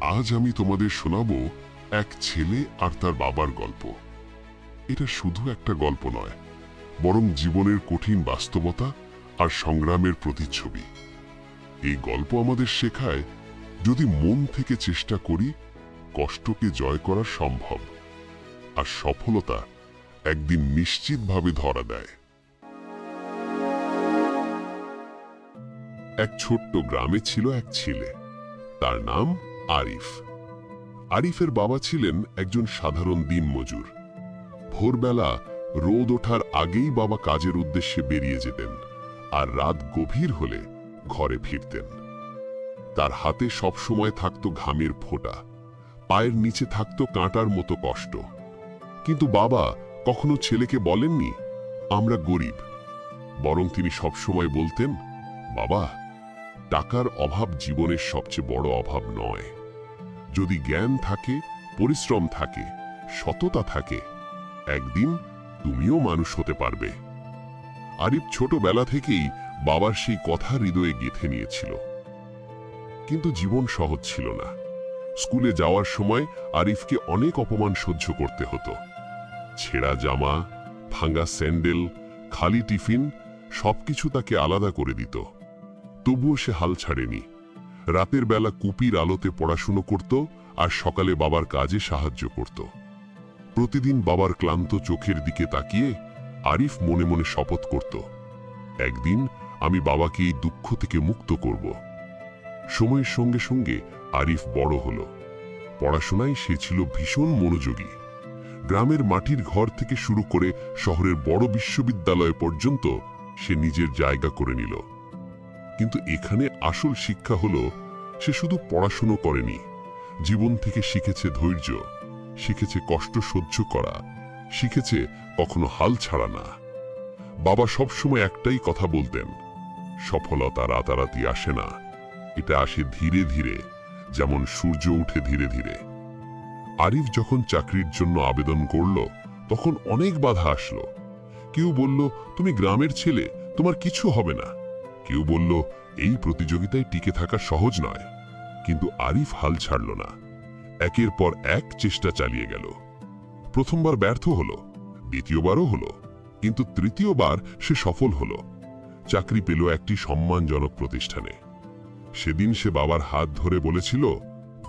আজ আমি তোমাদের শোনাবো এক ছেলে আর তার বাবার গল্প। এটা শুধু একটা গল্প নয়, বরং জীবনের কঠিন বাস্তবতা আর সংগ্রামের প্রতিচ্ছবি। এই গল্প আমাদের শেখায়, যদি মন থেকে চেষ্টা করি, কষ্টকে জয় করা সম্ভব, আর সফলতা একদিন নিশ্চিতভাবে ধরা দেয়। এক ছোট্ট গ্রামে ছিল এক ছেলে, তার নাম আরিফ। আরিফের বাবা ছিলেন একজন সাধারণ দিনমজুর। ভোরবেলা রোদ ওঠার আগেই বাবা কাজের উদ্দেশ্যে বেরিয়ে যেতেন আর রাত গভীর হলে ঘরে ফিরতেন। তার হাতে সবসময় থাকত ঘামের ফোঁটা, পায়ের নিচে থাকত কাঁটার মতো কষ্ট। কিন্তু বাবা কখনো ছেলেকে বলেননি, আমরা গরিব। বরং তিনি সবসময় বলতেন, বাবা, টাকার অভাব জীবনের সবচেয়ে বড় অভাব নয়। যদি জ্ঞান থাকে, পরিশ্রম থাকে, সততা থাকে, একদিন তুমিও মানুষ হতে পারবে। আরিফ ছোটবেলা থেকেই বাবার সেই কথা হৃদয়ে গেঁথে নিয়েছিল। কিন্তু জীবন সহজ ছিল না। স্কুলে যাওয়ার সময় আরিফকে অনেক অপমান সহ্য করতে হতো। ছেঁড়া জামা, ভাঙা স্যান্ডেল, খালি টিফিন, সবকিছু তাকে আলাদা করে দিত। তবুও সে হাল ছাড়েনি। রাতের বেলা কুপির আলোতে পড়াশুনো করত আর সকালে বাবার কাজে সাহায্য করত। প্রতিদিন বাবার ক্লান্ত চোখের দিকে তাকিয়ে আরিফ মনে মনে শপথ করত, একদিন আমি বাবাকে এই দুঃখ থেকে মুক্ত করব। সময়ের সঙ্গে সঙ্গে আরিফ বড় হল। পড়াশোনায় সে ছিল ভীষণ মনোযোগী। গ্রামের মাটির ঘর থেকে শুরু করে শহরের বড় বিশ্ববিদ্যালয় পর্যন্ত সে নিজের জায়গা করে নিল। কিন্তু এখানে আসল শিক্ষা হলো, সে শুধু পড়াশুনো করেনি। জীবন থেকে শিখেছে ধৈর্য, শিখেছে কষ্ট সহ্য করা, শিখেছে কখনো হাল ছাড়া না। বাবা সবসময় একটাই কথা বলতেন, সফলতা রাতারাতি আসে না, এটা আসে ধীরে ধীরে, যেমন সূর্য উঠে ধীরে ধীরে। আরিফ যখন চাকরির জন্য আবেদন করল, তখন অনেক বাধা আসলো। কেউ বলল, তুমি গ্রামের ছেলে, তোমার কিছু হবে না। কেউ বলল, এই প্রতিযোগিতায় টিকে থাকা সহজ নয়। কিন্তু আরিফ হাল ছাড়ল না। একের পর এক চেষ্টা চালিয়ে গেল। প্রথমবার ব্যর্থ হলো, দ্বিতীয়বারও হলো, কিন্তু তৃতীয়বার সে সফল হলো। চাকরি পেল একটি সম্মানজনক প্রতিষ্ঠানে। সেদিন সে বাবার হাত ধরে বলেছিল,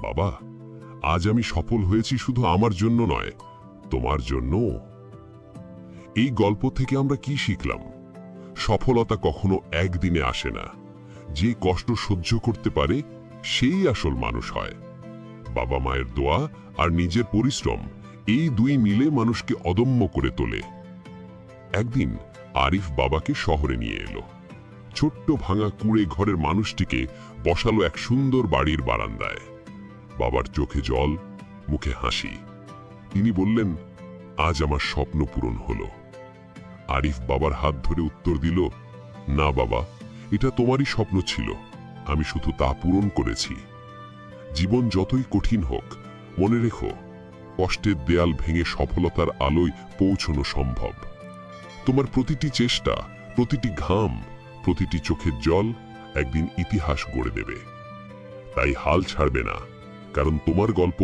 বাবা, আজ আমি সফল হয়েছি শুধু আমার জন্য নয়, তোমার জন্য এই গল্প থেকে আমরা কি শিখলাম? সফলতা কখনো একদিনে আসে না। যে কষ্ট সহ্য করতে পারে, সেই আসল মানুষ হয়। বাবা মায়ের দোয়া আর নিজের পরিশ্রম, এই দুই মিলে মানুষকে অদম্য করে তোলে। একদিন আরিফ বাবাকে শহরে নিয়ে এলো। ছোট্ট ভাঙা কুড়ে ঘরের মানুষটিকে বসালো এক সুন্দর বাড়ির বারান্দায়। বাবার চোখে জল, মুখে হাসি। তিনি বললেন, আজ আমার স্বপ্ন পূরণ হলো। আরিফ বাবার হাত ধরে উত্তর দিল, না বাবা, এটা তোমারই স্বপ্ন ছিল। আমি শুধু তা পূরণ করেছি। জীবন যতই কঠিন হোক, মনে রেখো, কষ্টের দেয়াল ভেঙে সফলতার আলোয় পৌঁছনো সম্ভব। তোমার প্রতিটি চেষ্টা, প্রতিটি ঘাম, প্রতিটি চোখের জল একদিন ইতিহাস গড়ে দেবে। তাই হাল ছাড়বে না, কারণ তোমার গল্প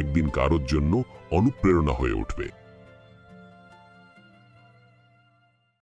একদিন কারোর জন্য অনুপ্রেরণা হয়ে উঠবে।